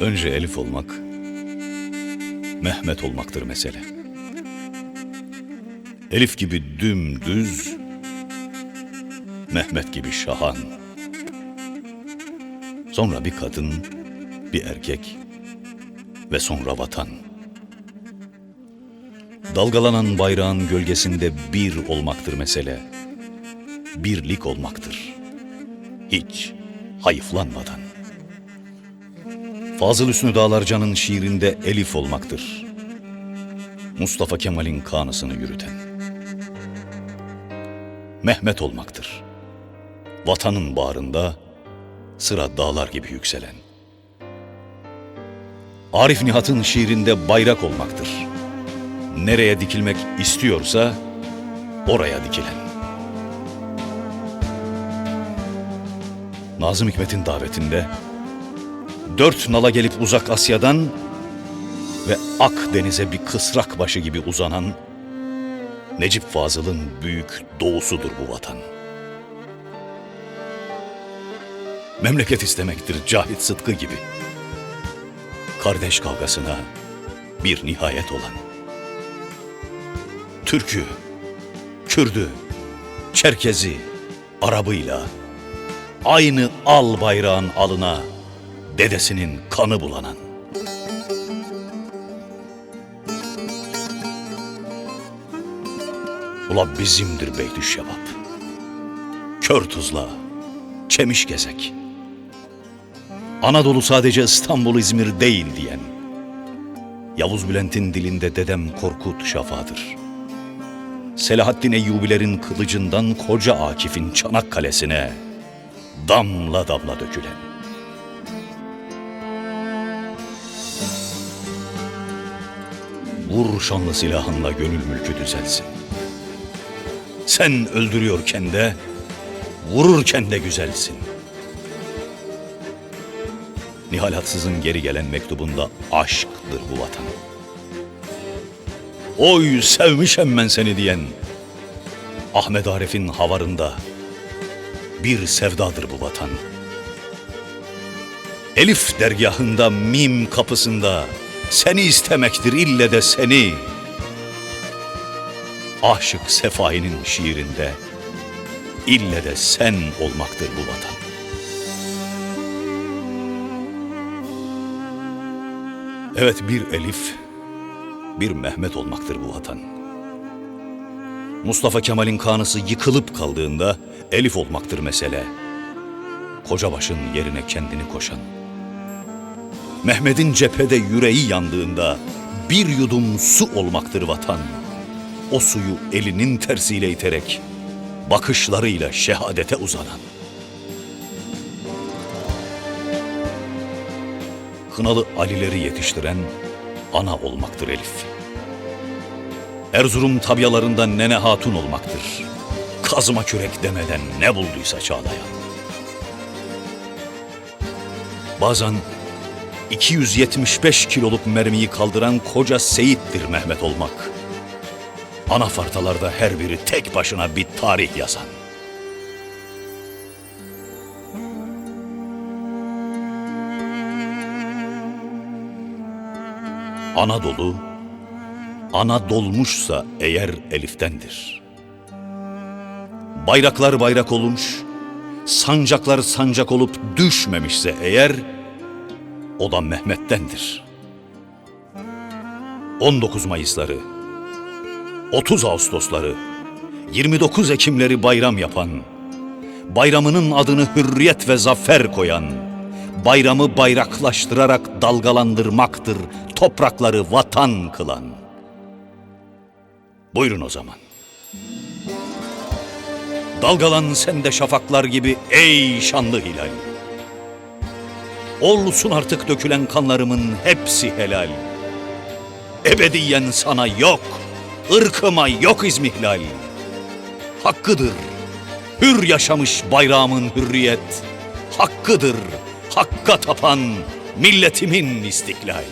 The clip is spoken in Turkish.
Önce Elif olmak, Mehmet olmaktır mesele. Elif gibi dümdüz, Mehmet gibi şahan. Sonra bir kadın, bir erkek ve sonra vatan. Dalgalanan bayrağın gölgesinde bir olmaktır mesele. Birlik olmaktır. Hiç hayıflanmadan. Fazıl Hüsnü Dağlarcan'ın şiirinde Elif olmaktır. Mustafa Kemal'in kanısını yürüten. Mehmet olmaktır. Vatanın bağrında sıra dağlar gibi yükselen. Arif Nihat'ın şiirinde bayrak olmaktır. Nereye dikilmek istiyorsa oraya dikilen. Nazım Hikmet'in davetinde dört nala gelip uzak Asya'dan ve Akdeniz'e bir kısrak başı gibi uzanan Necip Fazıl'ın büyük doğusudur bu vatan. Memleket istemektir Cahit Sıtkı gibi. Kardeş kavgasına bir nihayet olan. Türk'ü, Kürd'ü, Çerkez'i, Arabıyla aynı al bayrağın alına dedesinin kanı bulanan. Ula bizimdir Beytüşşebap. Kör tuzla, çemiş gezek. Anadolu sadece İstanbul, İzmir değil diyen. Yavuz Bülent'in dilinde dedem Korkut Şafa'dır. Selahaddin Eyyubilerin kılıcından koca Akif'in Çanakkale'sine damla damla dökülen. Vur şanlı silahınla gönül mülkü düzelsin. Sen öldürüyorken de, vururken de güzelsin. Nihal Hatsız'ın geri gelen mektubunda aşktır bu vatan. Oy sevmişem ben seni diyen Ahmet Arif'in havarında bir sevdadır bu vatan. Elif dergahında mim kapısında seni istemektir ille de seni. Aşık Sefai'nin şiirinde ille de sen olmaktır bu vatan. Evet bir Elif, bir Mehmet olmaktır bu vatan. Mustafa Kemal'in kanısı yıkılıp kaldığında Elif olmaktır mesele. Kocabaşın yerine kendini koşan. Mehmet'in cephede yüreği yandığında bir yudum su olmaktır vatan. O suyu elinin tersiyle iterek bakışlarıyla şehadete uzanan. Kınalı Alileri yetiştiren ana olmaktır Elif. Erzurum tabyalarında Nene Hatun olmaktır. Kazma kürek demeden ne bulduysa çağlayan. Bazen 275 kiloluk mermiyi kaldıran koca Seyit'tir Mehmet olmak. Anafartalarda her biri tek başına bir tarih yazan. Anadolu, ana dolmuşsa eğer Elif'tendir. Bayraklar bayrak olmuş, sancaklar sancak olup düşmemişse eğer, o da Mehmet'tendir. 19 Mayısları, 30 Ağustosları, 29 Ekimleri bayram yapan, bayramının adını hürriyet ve zafer koyan, bayramı bayraklaştırarak dalgalandırmaktır toprakları vatan kılan. Buyurun o zaman. Dalgalan sen de şafaklar gibi ey şanlı hilal. Olsun artık dökülen kanlarımın hepsi helal. Ebediyen sana yok, ırkıma yok izmihlal. Hakkıdır, hür yaşamış bayrağımın hürriyet. Hakkıdır, hakka tapan milletimin istiklal.